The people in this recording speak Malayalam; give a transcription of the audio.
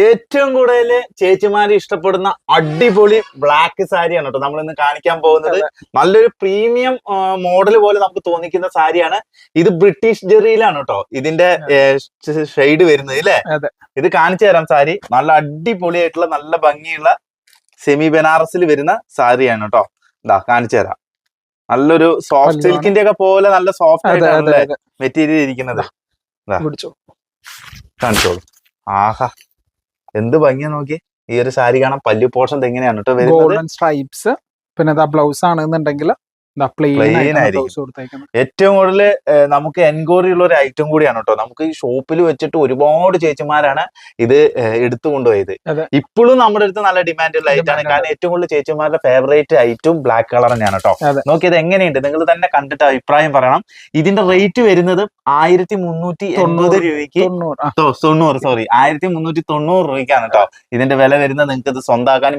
ഏറ്റവും കൂടുതൽ ചേച്ചിമാര് ഇഷ്ടപ്പെടുന്ന അടിപൊളി ബ്ലാക്ക് സാരിയാണ് കേട്ടോ. നമ്മൾ ഇന്ന് കാണിക്കാൻ പോകുന്നത്. നല്ലൊരു പ്രീമിയം മോഡൽ പോലെ നമുക്ക് തോന്നിക്കുന്ന സാരിയാണ് ഇത് ബ്രിട്ടീഷ് ജെറിയിലാണ് കേട്ടോ. ഇതിന്റെ ഷെയ്ഡ് വരുന്നത് ഇല്ലേ ഇത് കാണിച്ചു തരാം സാരി നല്ല അടിപൊളിയായിട്ടുള്ള നല്ല ഭംഗിയുള്ള സെമി ബനാറസിൽ വരുന്ന സാരിയാണ് കേട്ടോ. ഇതാ കാണിച്ചു തരാം. നല്ലൊരു സോഫ്റ്റ് സിൽക്കിന്റെ ഒക്കെ പോലെ നല്ല സോഫ്റ്റ് ആയിട്ടാണ് മെറ്റീരിയൽ ഇരിക്കുന്നത്. കാണിച്ചോളൂ. ആഹാ. എന്ത് ഭംഗിയാ നോക്കി ഈ ഒരു സാരി കാണാൻ പല്ലു പോർഷൻ എങ്ങനെയാണ് കേട്ടോ ഗോൾഡൻ സ്ട്രൈപ്സ് പിന്നെ ബ്ലൗസ് ആണെന്നുണ്ടെങ്കിൽ ഏറ്റവും കൂടുതൽ നമുക്ക് എൻക്വയറി ഉള്ള ഒരു ഐറ്റം കൂടിയാണ് കേട്ടോ. നമുക്ക് ഈ ഷോപ്പിൽ വെച്ചിട്ട് ഒരുപാട് ചേച്ചിമാരാണ് ഇത് എടുത്തു കൊണ്ടുപോയത്. ഇപ്പോഴും നമ്മുടെ അടുത്ത് നല്ല ഡിമാൻഡ് ഉള്ള ഐറ്റം ആണ്. കാരണം ഏറ്റവും കൂടുതൽ ചേച്ചിമാരുടെ ഫേവറേറ്റ് ഐറ്റം ബ്ലാക്ക് കളർ തന്നെയാണ് കേട്ടോ. നോക്കി ഇത് എങ്ങനെയുണ്ട്? നിങ്ങൾ തന്നെ കണ്ടിട്ട് അഭിപ്രായം പറയണം. ഇതിന്റെ റേറ്റ് വരുന്നത് ആയിരത്തി മുന്നൂറ്റി എൺപത്. രൂപയ്ക്ക്. തൊണ്ണൂറ് സോറി ആയിരത്തി മുന്നൂറ്റി തൊണ്ണൂറ് രൂപയ്ക്കാണ് കേട്ടോ. ഇതിന്റെ വില വരുന്നത് നിങ്ങൾക്ക് ഇത് സ്വന്താക്കാനും